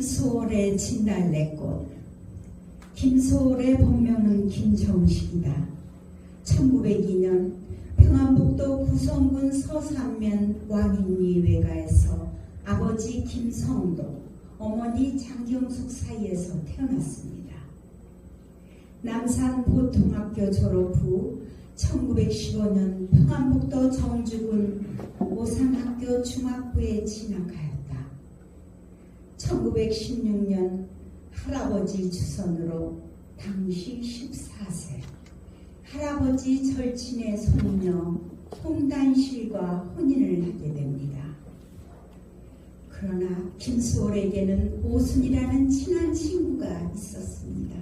김소월의 진달래꽃 김소월의 본명은 김정식이다. 1902년 평안북도 구성군 서산면 왕인리 외가에서 아버지 김성도, 어머니 장경숙 사이에서 태어났습니다. 남산 보통학교 졸업 후 1915년 평안북도 정주군 오산학교 중학부에 진학하였다. 1916년 할아버지 주선으로 당시 14세 할아버지 절친의 손녀 홍단실과 혼인을 하게 됩니다. 그러나 김수월에게는 오순이라는 친한 친구가 있었습니다.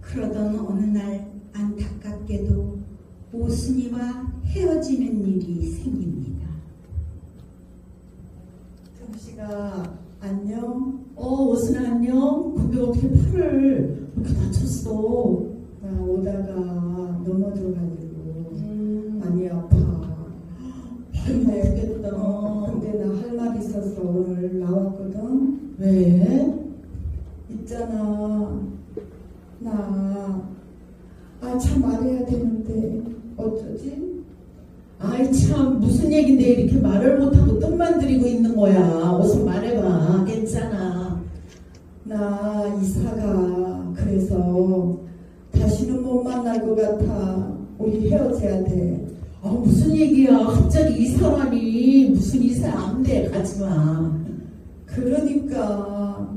그러던 어느 날 안타깝게도 오순이와 헤어지는 일이 생깁니다. 정씨가 안녕? 어 오순아 안녕? 근데 어떻게 팔을 이렇게 다쳤어? 나 오다가 넘어져가지고 음, 많이 아파. 많이 아프겠다 근데 나 할 말 있어서 오늘 나왔거든. 왜? 있잖아. 나, 아, 참 말해야 되는데, 어쩌지? 아이 참 무슨 얘긴데 이렇게 말을 못하고 뜸만 들이고 있는 거야. 어서 말해봐. 괜찮아. 나 이사가 그래서 다시는 못 만날 것 같아. 우리 헤어져야 돼. 아 무슨 얘기야? 갑자기 이사라니 무슨 이사 안 돼. 가지마. 그러니까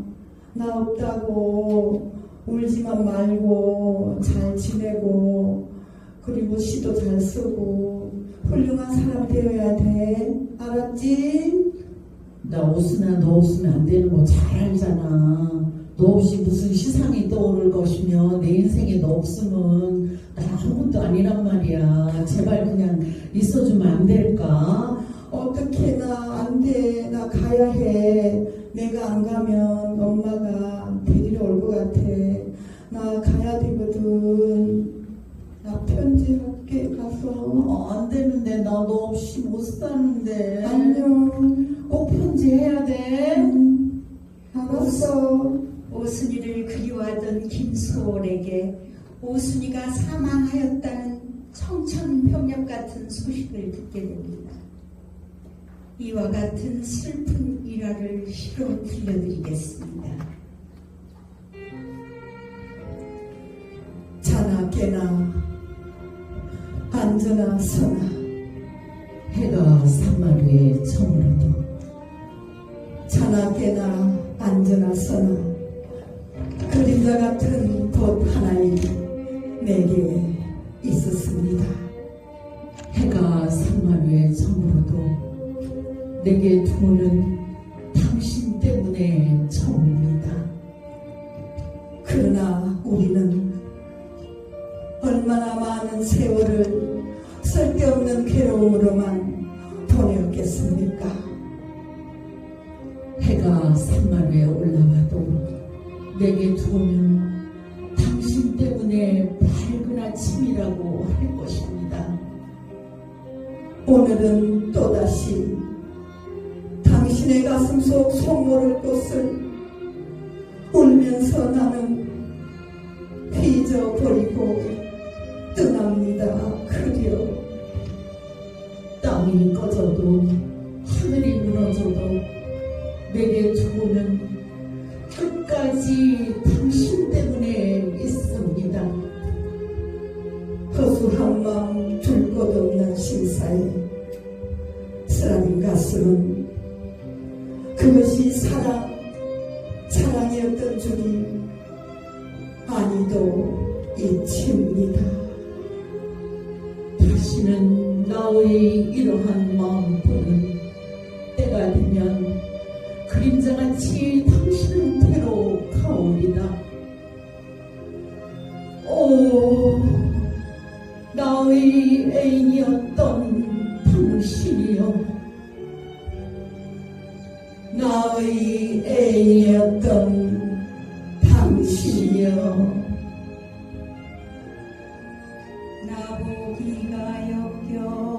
나 없다고 울지만 말고 잘 지내고 그리고 시도 잘 쓰고 훌륭한 사람 되어야 돼 알았지? 나 오순아 너 없으면 안 되는 거 잘 알잖아. 너 없이 무슨 시상이 떠오를 것이며 내 인생에 너 없으면 나 아무것도 아니란 말이야. 제발 그냥 있어주면 안 될까? 어떻게 나 안 돼. 나 가야 해. 내가 안 가면 엄마가 데리러 올 것 같아. 나 가야 되거든. 나 편지 할게 가서. 어, 안 되는데 나너 없이 못 사는데. 안녕. 꼭 편지해야 돼. 음, 알았어. 오순이를 그리워하던 김소월에게 오순이가 사망하였다는 청천벽력 같은 소식을 듣게 됩니다. 이와 같은 슬픈 일화를 시로 들려드리겠습니다. 자나 깨나 서나 해가 산마루에 저물어도 자나 깨나 앉으나 서나 그림자 같은 곳 하나이 내게 있었습니다. 해가 산마루에 저물어도 내게 두는 보내었겠습니까? 해가 산마루에 올라와도 내게 당신 사랑이었던 줄이 아니도 잊힙니다. 다시는 나의 이러한 마음뿐은 때가 되면 그림자같이 당신은 태로 가오리다. 오, 나의 애인이었던 당신이여. 나의 애인이었던 당신이여. 나보기가 역겨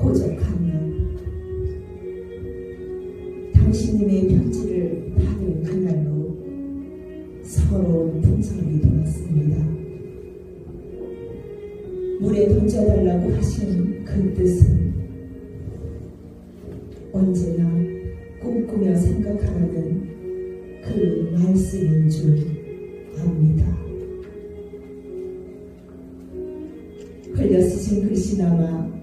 고적한 날 당신님의 편지를 받은 그날로 서러운 풍설이 돌았습니다. 물에 던져달라고 하신 그 뜻은 언제나 꿈꾸며 생각하라는 그 말씀인 줄 압니다. 흘려 쓰신 글씨나마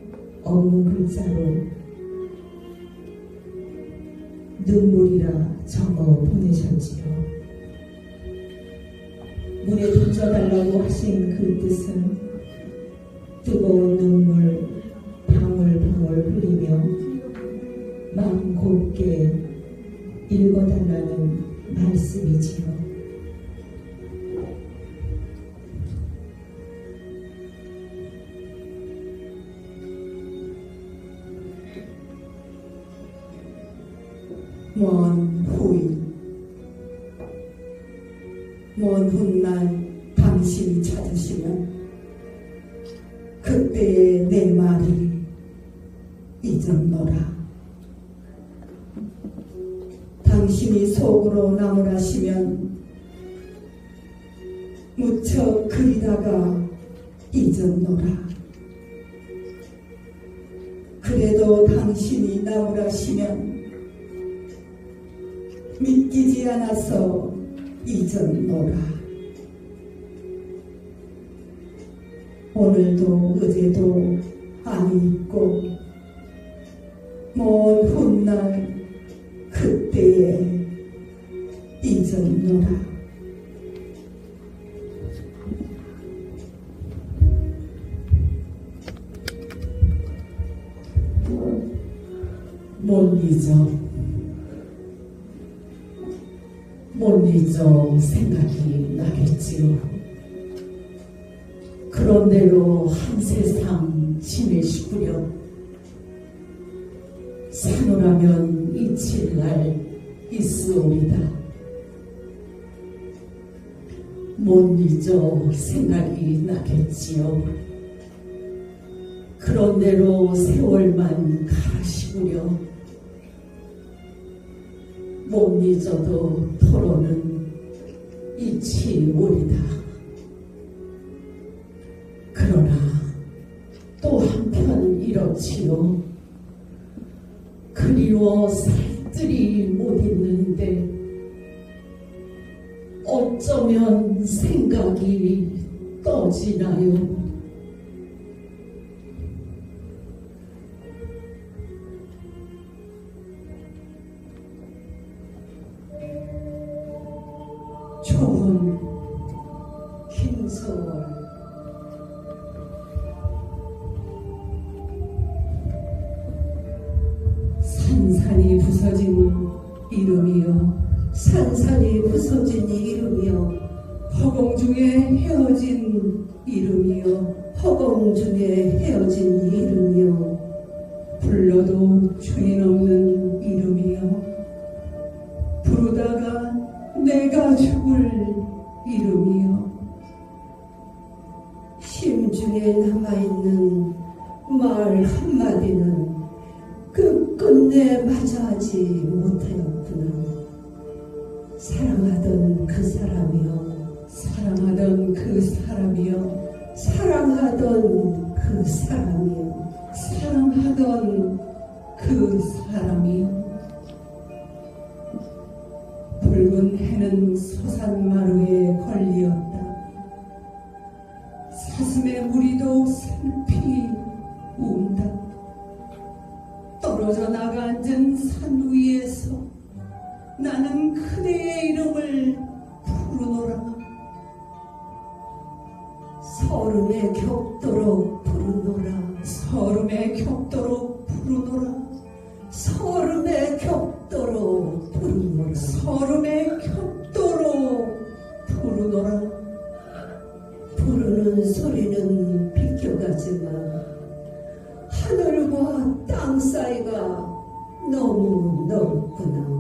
없는 글자로 눈물이라 적어 보내셨지요. 물에 던져달라고 하신 그 뜻은 뜨거운 눈물 방울방울 흘리며 마음 곱게 읽어달라는 말씀이지요. 잊었노라 당신이 속으로 나무라시면 무척 그리다가 잊었노라 그래도 당신이 나무라시면 믿기지 않아서 잊었노라. 오늘도 어제도 안 잊고 먼 훗날 그때에 잊었노라. 못 잊어. 못 잊어 생각이 나겠지요. 그런대로 한 세상 지내시구려. 사노라면 잊힐 날 있으오리다. 못 잊어 생각이 나겠지요. 그런대로 세월만 가시구려. 못 잊어도 토로는 잊지 오리다. 그러나 또 한편 이렇지요. 어쩌면 생각이 떠지나요. 좋은 김서월 산산이 부서진 이름이여 산산이 부서진 이름이여 허공 중에 헤어진 이름이여 허공 중에 헤어진 이름이여 불러도 주인 없는 이름이여 부르다가 내가 죽을 이름이여 심중에 남아있는 말 한마디는 끝끝내 맞아하지 못하였구나 사랑하던 그 사람이여 사랑하던 그 사람이여 사랑하던 그 사람이여 사랑하던 그 사람이여 붉은 해는 소산마루에 걸리었다. 가슴에 무리도 슬피 운다. 떨어져 나가 앉은 산 위에서 나는 그대의 이름을 부르노라. 서름에 겹도록 부르노라. 서름에 겹도록 부르노라. 서름에 겹도록 부르노라. 서름에 겹도록 부르노라. 부르는 소리는 비껴가지만 하늘과 땅 사이가 너무 넓구나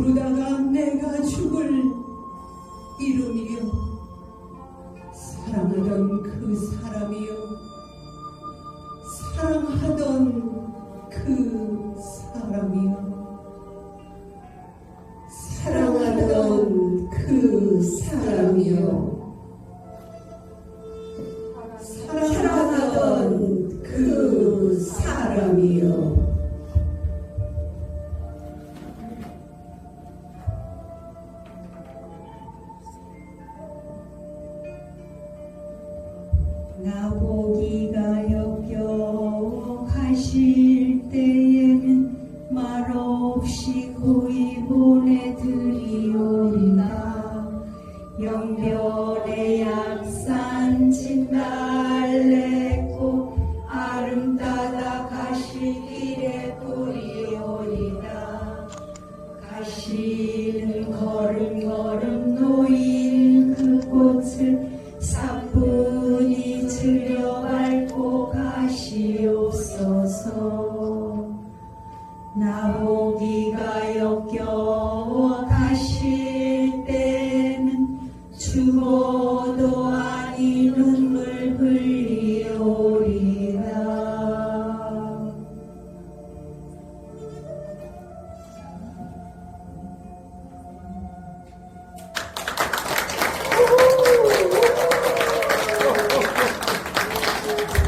부르다가 내가 죽을 이름이여 사랑하던 그 사람이여 사랑하던 그 사람이여 사랑하던 그 사람이여 사랑하던 그 사람이여 영변의 약산 진달래꽃 아름다다 가실 길에 뿌리오리다 가시는 걸음걸음 놓인 그 꽃을 사뿐히 들여밟고 가시옵소서. 나보기가